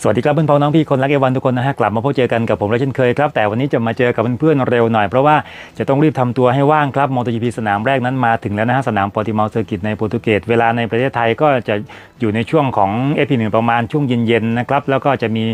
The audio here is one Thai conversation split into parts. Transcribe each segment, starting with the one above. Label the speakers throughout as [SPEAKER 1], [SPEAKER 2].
[SPEAKER 1] สวัสดีครับเพื่อนพ้องน้องพี่คนรักเอวันทุกคนนะฮะกลับมาพบเจอกันกับผมและเช่นเคยครับแต่วันนี้จะมาเจอกับเพื่อนๆเร็วหน่อยเพราะว่าจะต้องรีบทำตัวให้ว่างครับมอเตอร์จีพีสนามแรกนั้นมาถึงแล้วนะฮะสนามปอติมาเซอร์กิตในโปรตุเกสเวลาในประเทศไทยก็จะอยู่ในช่วงของ FP1 ประมาณช่วงเย็นๆนะครับแล้วก็จะมี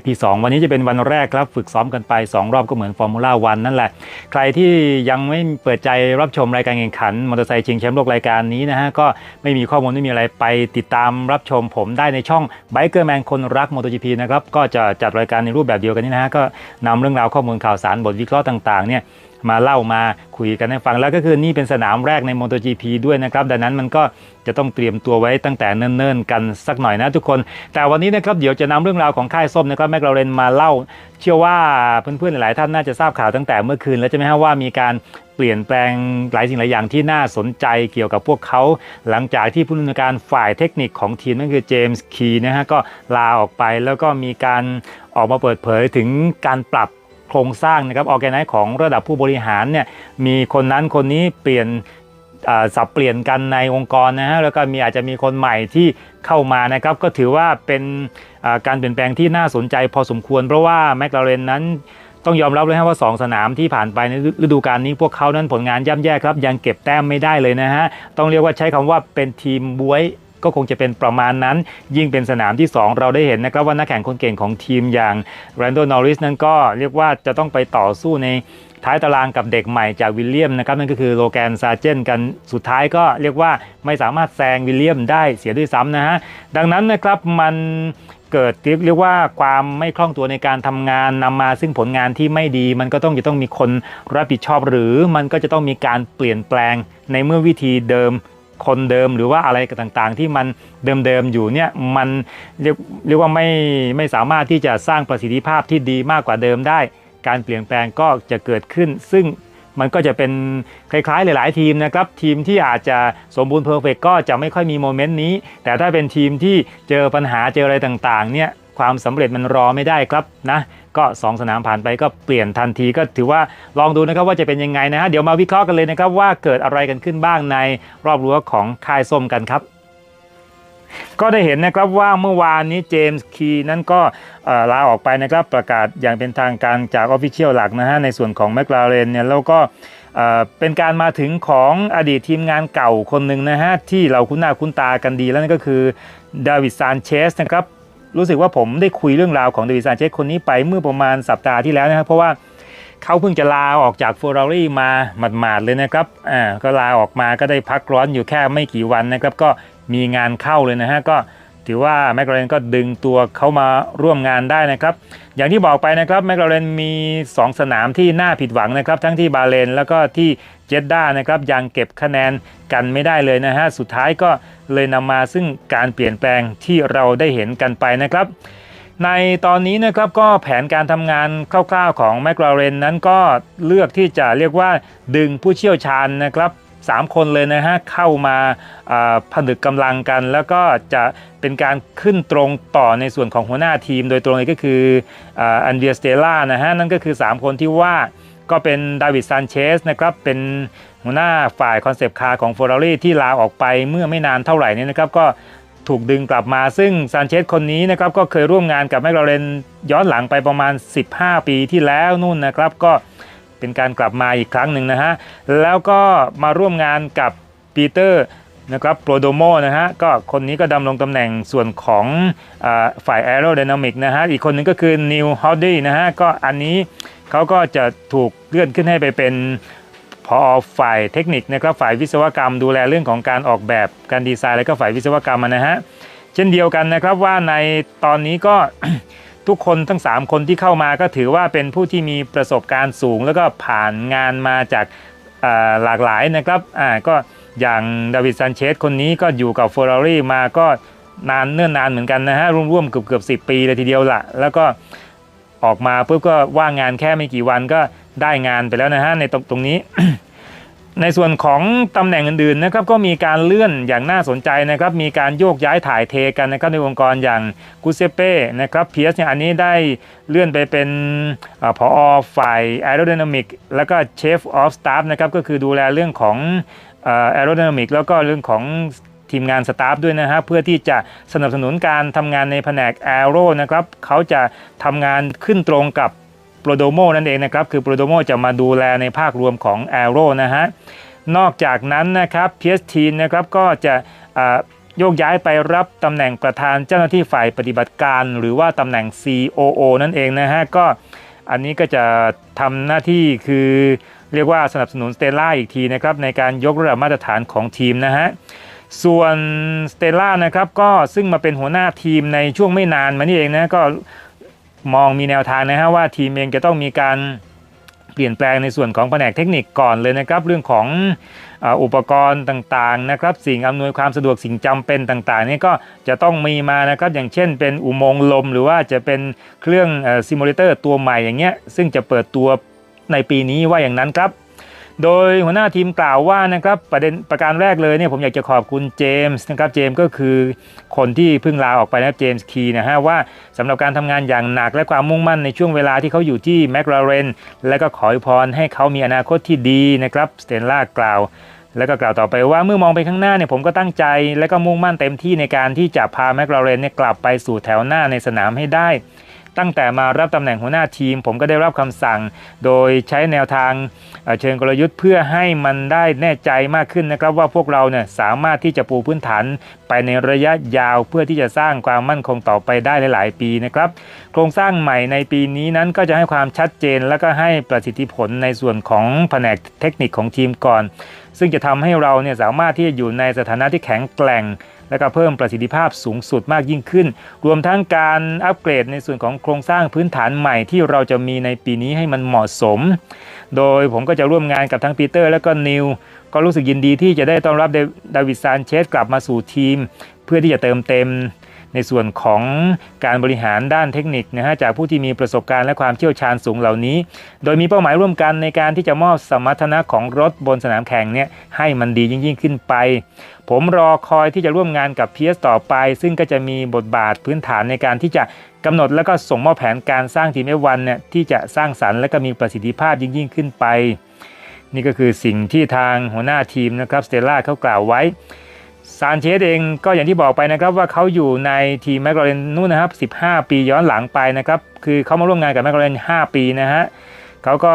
[SPEAKER 1] FP2 วันนี้จะเป็นวันแรกครับฝึกซ้อมกันไป 2 รอบก็เหมือนฟอร์มูล่าวันนั่นแหละ ใครที่ยังไม่เปิดใจรับชมรายการแข่งขันมอเตอร์ไซค์ชิงแชมป์โลกรายการนี้นะฮะก็ไม่มีข้อมูลไม่มีอะไรไปติดตามรับชมผมได้ในช่อง b i k e r Man คนรัก GP นะครับก็จะจัดรายการในรูปแบบเดียวกันนี้นะฮะก็นำเรื่องราวข้อมูลข่าวสารบทวิเคราะห์ต่างๆเนี่ยมาเล่ามาคุยกันให้ฟังแล้วก็คือนี่เป็นสนามแรกใน MotoGP ด้วยนะครับดังนั้นมันก็จะต้องเตรียมตัวไว้ตั้งแต่เนิ่นๆ กันสักหน่อยนะทุกคน แต่วันนี้นะครับเดี๋ยวจะนำเรื่องราวของค่ายส้มนะครับแมคลาเรนมาเล่า เชื่อว่าเพื่อนๆหลายท่านน่าจะทราบข่าวตั้งแต่เมื่อคืนแล้วใช่ไหมฮะว่ามีการ เปลี่ยนแปลงหลายสิ่งหลายอย่างที่น่าสนใจเกี่ยวกับพวกเขา หลังจากที่ผู้ดำนินการฝ่ายเทคนิคของทีมนั่นคือเจมส์คีนะฮะก็ลาออกไปแล้วก็มีการออกมาเปิดเผยถึงการปรับโครงสร้างนะครับออแกไนซ์ของระดับผู้บริหารเนี่ยมีคนนั้นคนนี้เปลี่ยนสับเปลี่ยนกันในองค์กรนะฮะแล้วก็มีอาจจะมีคนใหม่ที่เข้ามานะครับก็ถือว่าเป็นการเปลี่ยนแปลงที่น่าสนใจพอสมควรเพราะว่าแมคลาเรนนั้น ต้องยอมรับเลยฮะว่า 2 สนามที่ผ่านไปในฤดูกาลนี้พวกเขานั้นผลงานย่ำแย่ครับ ยังเก็บแต้มไม่ได้เลยนะฮะ ต้องเรียกว่าใช้คำว่าเป็นทีมบวยก็คงจะเป็นประมาณนั้น ยิ่งเป็นสนามที่ 2 เราได้เห็นนะครับว่านักแข่งคนเก่งของทีมอย่างแรนโดนอริสนั้นก็เรียกว่าจะต้องไปต่อสู้ในท้ายตารางกับเด็กใหม่จากวิลเลียมนะครับนั่นก็คือโลแกนซาเจนกันสุดท้ายก็เรียกว่าไม่สามารถแซงวิลเลียมได้เสียด้วยซ้ำนะฮะดังนั้นนะครับมัน เกิดเรียกว่าความไม่คล่องตัวในการทำงานนำมาซึ่งผลงานที่ไม่ดี มันก็ต้องจะต้องมีคนรับผิดชอบหรือมันก็จะต้องมีการเปลี่ยนแปลงในเมื่อวิธีเดิมคนเดิมหรือว่าอะไรต่างๆ ที่มันเดิมๆอยู่เนี่ยมันเรียกเรียกว่าไม่ไม่สามารถที่จะสร้างประสิทธิภาพที่ดีมากกว่าเดิมได้ การเปลี่ยนแปลงก็จะเกิดขึ้น ซึ่ง มันก็จะเป็นคล้ายๆหลาย ๆ ทีมนะครับทีมที่อาจจะสมบูรณ์เพอร์เฟกก็จะไม่ค่อยมีโมเมนต์นี้ แต่ถ้าเป็นทีมที่เจอปัญหาเจออะไรต่างๆเนี่ยความสำเร็จมันรอไม่ได้ครับนะก็ 2 สนามผ่านไปก็เปลี่ยนทันทีก็ถือว่าลองดูนะครับว่าจะเป็นยังไงนะฮะเดี๋ยวมาวิเคราะห์กันเลยนะครับว่าเกิดอะไรกันขึ้นบ้างในรอบรั้วของค่ายส้มกันครับ ก็ได้เห็นนะครับว่าเมื่อวานนี้เจมส์คีนั้นก็ลาออกไปนะครับประกาศอย่างเป็นทางการจากออฟฟิเชียลหลักนะฮะในส่วนของแมคลาเรนเนี่ยแล้วก็เป็นการมาถึงของอดีตทีมงานเก่าคนหนึ่งนะฮะที่เราคุ้นหน้าคุ้นตากันดีแล้วนั่นก็คือดาวิดซานเชสนะครับรู้สึกว่าผมได้คุยเรื่องราวของเดวิดซานเชสคนนี้ไปเมื่อประมาณสัปดาห์ที่แล้วนะครับเพราะว่าเขาเพิ่งจะลาออกจาก f ฟ r รารี่มาหมาดๆเลยนะครับอ่าก็ลาออกมาก็ได้พักร้อนอยู่แค่ไม่กี่วันนะครับ ก็ มีงานเข้าเลยนะฮะก็ถือว่าแมคลาเรนก็ดึงตัวเขามาร่วมงานได้นะครับ อย่างที่บอกไปนะครับแมคลาเรนมี 2 สนามที่น่าผิดหวังนะครับ ทั้งที่บาเลนแล้วก็ที่เจดด้านะครับยังเก็บคะแนนกันไม่ได้เลยนะฮะสุดท้ายก็เลยนำมาซึ่งการเปลี่ยนแปลงที่เราได้เห็นกันไปนะครับในตอนนี้นะครับก็แผนการทำงานคร่าวๆของแมคลาเรนนั้นก็เลือกที่จะเรียกว่าดึงผู้เชี่ยวชาญนะครับ 3 คนเลยนะฮะเข้ามาผนึกกำลังกัน แล้วก็จะเป็นการขึ้นตรงต่อในส่วนของหัวหน้าทีม โดยตรงเลยก็คืออันเดียสเตล่านะฮะนั่นก็คือ 3 คนที่ว่าก็เป็นดาวิดซานเชสนะครับเป็นหัวหน้าฝ่ายคอนเซปต์คาร์ของ f ฟ r รารี่ที่ลาออกไปเมื่อไม่นานเท่าไหร่นี้นะครับก็ถูกดึงกลับมาซึ่งซานเชสคนนี้นะครับก็เคยร่วมงานกับแมคลาเรนย้อนหลังไปประมาณ 15 ปีที่แล้วนู่นนะครับก็ เป็นการกลับมาอีกครั้งหนึ่งนะฮะ แล้วก็มาร่วมงานกับปีเตอร์นะครับโปรโดโมนะฮะก็คนนี้ก็ดำรงตำแหน่งส่วนของอฝ่ายแอโร d y นามิกนะฮะ อีกคนหนึงก็คือนิวฮอดดี้นะฮะ ก็อันนี้เขาก็จะถูกเลื่อนขึ้นให้ไปเป็นพอฝ่ายเทคนิคนะครับฝ่ายวิศวกรรมดูแลเรื่องของการออกแบบการดีไซน์ แล้วก็ฝ่ายวิศวกรรมนะฮะ เช่นเดียวกันนะครับว่าในตอนนี้ก็ ทุกคนทั้ง 3 คนที่เข้ามาก็ถือว่าเป็นผู้ที่มีประสบการณ์สูง แล้วก็ผ่านงานมาจากหลากหลายนะครับอ่าก็อย่างดาวิดซันเชสคนนี้ก็อยู่กับ f ฟ r รารี่มาก็นานเนิ่นนานเหมือนกันนะฮะร่วมๆเกือบเกือบสิปีเลยทีเดียวละแล้วก็ออกมาปุ๊บก็ว่างงานแค่ไม่กี่วันก็ได้งานไปแล้วนะฮะในตรงตรงนี้ ในส่วนของตำแหน่งอื่นๆนะครับก็มีการเลื่อนอย่างน่าสนใจนะครับมีการโยกย้ายถ่ายเทกันนะครับในองค์กรอย่างกุเซเป้นะครับเพียสเนี่ยอันนี้ได้เลื่อนไปเป็นอาผอฝ่าย Aerodynamic แล้วก็ Chief of Staff นะครับก็คือดูแลเรื่องของแอโร d y นามิกแล้วก็เรื่องของทีมงานสตาฟด้วยนะฮะเพื่อที่จะสนับสนุนการทำงานในแผนกแอโร่นะครับเขาจะทำงานขึ้นตรงกับ โปรโดโมนั่นเองนะครับ คือโปรโดโมจะมาดูแลในภาครวมของแอโร่นะฮะ นอกจากนั้นนะครับ PST นะครับก็จะโยกย้ายไปรับตำแหน่งประธานเจ้าหน้าที่ฝ่ายปฏิบัติการ หรือว่าตำแหน่ง COO นั่นเองนะฮะ ก็อันนี้ก็จะทำหน้าที่คือเรียกว่าสนับสนุนสเตล่าอีกทีนะครับในการยกระดับมาตรฐานของทีมนะฮะส่วนสเตล่านะครับก็ซึ่งมาเป็นหัวหน้าทีมในช่วงไม่นานมานี่เองนะก็ มองมีแนวทางนะฮะว่าทีมเองจะต้องมีการเปลี่ยนแปลงในส่วนของแผนกเทคนิคก่อนเลยนะครับ เรื่องของอุปกรณ์ต่างๆนะครับสิ่งอำนวยความสะดวกสิ่งจำเป็นต่างๆนี่ก็จะต้องมีมานะครับอย่างเช่นเป็นอุโมงค์ลม หรือว่าจะเป็นเครื่องซิมูเลเตอร์ตัวใหม่อย่างเงี้ยซึ่งจะเปิดตัวในปีนี้ว่าอย่างนั้นครับ โดยหัวหน้าทีมกล่าวว่านะครับประเด็นประการแรกเลยเนี่ยผมอยากจะขอบคุณเจมส์นะครับเจมส์ก็คือคนที่เพิ่งลาออกไปนะครับเจมส์คีนะฮะว่าสำหรับการทำงานอย่างหนักและความมุ่งมั่นในช่วงเวลาที่เขาอยู่ที่แมคลาเรนและก็ขออวยพรให้เขามีอนาคตที่ดีนะครับสเตนล่ากล่าวแล้วก็กล่าวต่อไปว่าเมื่อมองไปข้างหน้าเนี่ยผมก็ตั้งใจ และก็มุ่งมั่นเต็มที่ในการที่จะพาแมคลาเรนเนี่ยกลับไปสู่แถวหน้าในสนามให้ได้ ตั้งแต่มารับตำแหน่งหัวหน้าทีม ผมก็ได้รับคำสั่ง โดยใช้แนวทางเชิงกลยุทธ์เพื่อให้มันได้แน่ใจมากขึ้นนะครับ ว่าพวกเราเนี่ยสามารถที่จะปูพื้นฐานไปในระยะยาวเพื่อที่จะสร้างความมั่นคงต่อไปได้หลาย ๆ ปีนะครับ โครงสร้างใหม่ในปีนี้นั้นก็จะให้ความชัดเจน และก็ให้ประสิทธิผลในส่วนของแผนกเทคนิคของทีมก่อน ซึ่งจะทำให้เราเนี่ยสามารถที่จะอยู่ในสถานะที่แข็งแกร่ง และก็เพิ่มประสิทธิภาพสูงสุดมากยิ่งขึ้น รวมทั้งการอัปเกรดในส่วนของโครงสร้างพื้นฐานใหม่ที่เราจะมีในปีนี้ให้มันเหมาะสม โดยผมก็จะร่วมงานกับทั้งปีเตอร์และก็นิว ก็รู้สึกยินดีที่จะได้ต้อนรับเดดาวิดซานเชสกลับมาสู่ทีม เพื่อที่จะเติมเต็ม ในส่วนของการบริหารด้านเทคนิคนะฮะจากผู้ที่มีประสบการณ์และความเชี่ยวชาญสูงเหล่านี้ โดยมีเป้าหมายร่วมกันในการที่จะมอบสมรรถนะของรถบนสนามแข่งเนี่ยให้มันดียิ่งยิ่งขึ้นไป ผมรอคอยที่จะร่วมงานกับ PS ต่อไป ซึ่งก็จะมีบทบาทพื้นฐานในการที่จะกำหนดและก็ส่งมอบแผนการสร้างทีม F1 เนี่ยที่จะสร้างสรรค์และก็มีประสิทธิภาพยิ่งยิ่งขึ้นไป นี่ก็คือสิ่งที่ทางหัวหน้าทีมนะครับสเตล่าเขากล่าวไว้ ซานเชสเองก็อย่างที่บอกไปนะครับว่าเขาอยู่ในทีมแมคลาเรนนู่นนะครับ 15 ปีย้อนหลังไปนะครับ คือเขามาร่วมงานกับแมคลาเรน5 ปีนะฮะเขาก็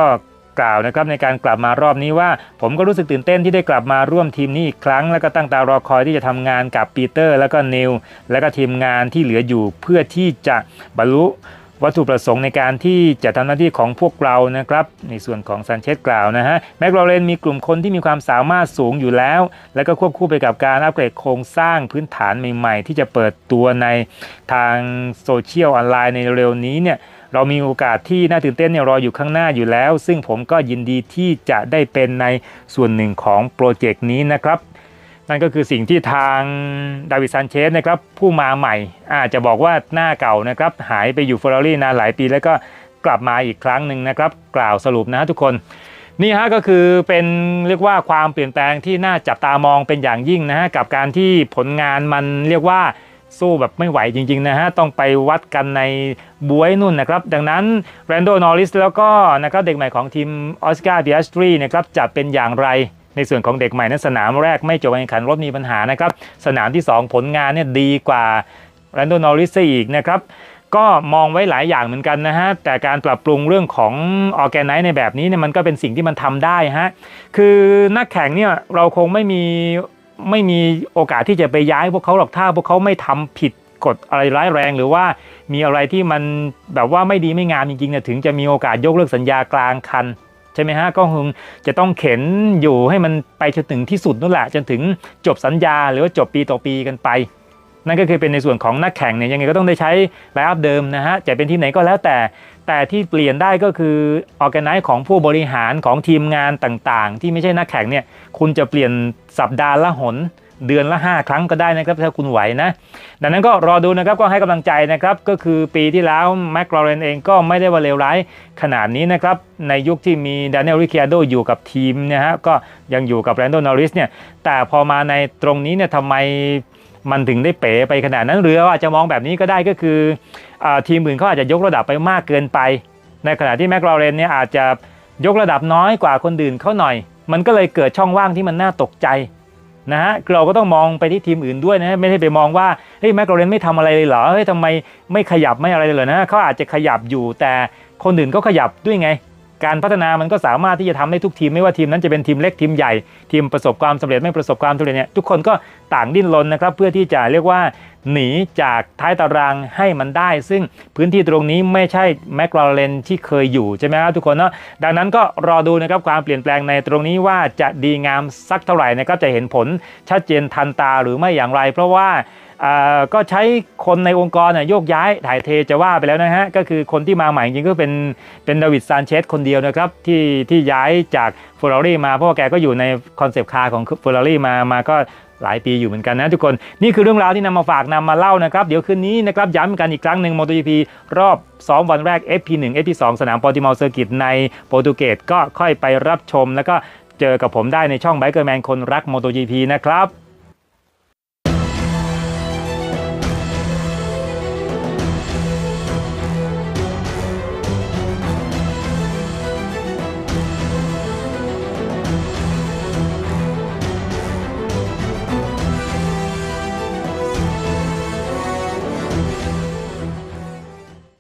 [SPEAKER 1] กล่าวนะครับในการกลับมารอบนี้ว่า ผมก็รู้สึกตื่นเต้นที่ได้กลับมาร่วมทีมนี้อีกครั้ง แล้วก็ตั้งตารอคอยที่จะทำงานกับปีเตอร์ แล้วก็นิวแล้วก็ทีมงานที่เหลืออยู่เพื่อที่จะบรรลุ วัตถุประสงค์ในการที่จะทำหน้าที่ของพวกเรานะครับ ในส่วนของซันเชสกล่าวนะฮะแมคลาเรนมีกลุ่มคนที่มีความสามารถสูงอยู่แล้ว แล้วก็ควบคู่ไปกับการอัปเกรดโครงสร้างพื้นฐานใหม่ๆ ที่จะเปิดตัวในทางโซเชียลออนไลน์ในเร็วนี้เนี่ยเรามีโอกาสที่น่าตื่นเต้นเนี่ยรออยู่ข้างหน้าอยู่แล้ว ซึ่งผมก็ยินดีที่จะได้เป็นในส่วนหนึ่งของโปรเจกต์นี้นะครับ นั่นก็คือสิ่งที่ทางดาวิดซันเชสนะครับผู้มาใหม่ อาจจะบอกว่าหน้าเก่านะครับหายไปอยู่เฟอร์รารี่นานหลายปีแล้วก็กลับมาอีกครั้งหนึ่งนะครับ กล่าวสรุปนะทุกคนนี่ฮะก็คือเป็นเรียกว่าความเปลี่ยนแปลงที่น่าจับตามองเป็นอย่างยิ่งนะฮะกับการที่ผลงานมันเรียกว่าสู้แบบไม่ไหวจริงๆนะฮะต้องไปวัดกันในบวยนุ่นนะครับ ดังนั้นแรนโดนอริสแล้วก็นะครับเด็กใหม่ของทีมออสการ์เดิอัสตรีนะครับจะเป็นอย่างไร ในส่วนของเด็กใหม่นั้นสนามแรกไม่จบการแข่งขันรถมีปัญหานะครับ สนามที่ 2 ผลงานเนี่ยดีกว่าแรนโดนอริสอีกนะครับก็มองไว้หลายอย่างเหมือนกันนะฮะ แต่การปรับปรุงเรื่องของออแกไนซ์ในแบบนี้เนี่ยมันก็เป็นสิ่งที่มันทำได้ฮะ คือนักแข่งเนี่ยเราคงไม่มีไม่มีโอกาสที่จะไปย้ายพวกเขาหรอกถ้าพวกเขาไม่ทำผิดกฎอะไรร้ายแรงหรือว่ามีอะไรที่มันแบบว่าไม่ดีไม่งามจริงๆเนี่ยถึงจะมีโอกาสยกเลิกสัญญากลางคัน ช่ไหมฮะก็คงจะต้องเข็นอยู่ให้มันไปจนถึงที่สุดนั่นแหละจนถึงจบสัญญาหรือว่าจบปีต่อปีกันไป นั่นก็คือเป็นในส่วนของนักแข่งเนี่ยยังไงก็ต้องได้ใช้ไลน์อัพเดิมนะฮะจะเป็นทีมไหนก็แล้วแต่ แต่ที่เปลี่ยนได้ก็คือออแกไนซ์ของผู้บริหารของทีมงานต่างๆ ที่ไม่ใช่นักแข่งเนี่ยคุณจะเปลี่ยนสัปดาห์ละหน เดือนละ 5 ครั้งก็ได้นะครับถ้าคุณไหวนะดังนั้นก็รอดูนะครับก็ให้กำลังใจนะครับก็คือปีที่แล้วแมคลาเรนเองก็ไม่ได้ว่าเลวร้ายขนาดนี้นะครับในยุคที่มีด a น i e l ริ c ิ a โดอยู่กับทีมนะฮะก็ยังอยู่กับแรนโดนอริสเนี่ยแต่พอมาในตรงนี้เนี่ยทำไมมันถึงได้เป๋ไปขนาดนั้นหรือว่าอาจจะมองแบบนี้ก็ได้ก็คืออทีมอื่นเขาอาจจะยกระดับไปมากเกินไป ในขณะที่แมคลาเรนเนี่ยอาจจะยกระดับน้อยกว่าคนอื่นเขาหน่อย มันก็เลยเกิดช่องว่างที่มันน่าตกใจ นะฮะเราก็ต้องมองไปที่ทีมอื่นด้วยนะไม่ได้ไปมองว่าเฮ้ยแมคโรเรนไม่ทำอะไรเลยเหรอเฮ้ยทำไมไม่ขยับไม่อะไรเลยเหรอนะเขาอาจจะขยับอยู่แต่คนอื่นก็ขยับด้วยไง การพัฒนามันก็สามารถที่จะทำได้ทุกทีมไม่ว่าทีมนั้นจะเป็นทีมเล็กทีมใหญ่ทีมประสบความสำเร็จไม่ประสบความสำเร็จเนี่ยทุกคนก็ต่างดิ้นรนนะครับ เพื่อที่จะเรียกว่าหนีจากท้ายตารางให้มันได้ ซึ่งพื้นที่ตรงนี้ไม่ใช่แมคลาเรนที่เคยอยู่ใช่ไหมครับทุกคนเนาะดังนั้นก็รอดูนะครับความเปลี่ยนแปลงในตรงนี้ว่าจะดีงามสักเท่าไหร่นะครับจะเห็นผลชัดเจนทันตาหรือไม่อย่างไร เพราะว่า ก็ใช้คนในองค์กรโยกย้ายถ่ายเทจะว่าไปแล้วนะฮะ ก็คือคนที่มาใหม่จริงก็เป็นเป็นดาวิดซานเชสคนเดียวนะครับ ที่ที่ย้ายจากเฟอร์รารี่มาเพราะว่าแกก็อยู่ในคอนเซปต์คาร์ของเฟอร์รารี่มามาก็หลายปีอยู่เหมือนกันนะทุกคนนี่คือเรื่องราวที่นำมาฝากนำมาเล่านะครับ เดี๋ยวคืนนี้นะครับย้ำกันอีกครั้งหนึ่ง MotoGP รอบ 2 วันแรก FP1 FP2 สนามปอร์ติมอลเซอร์กิตในโปรตุเกสก็ค่อยไปรับชม แล้วก็เจอกับผมได้ในช่อง Bikerman คนรัก MotoGP นะครับ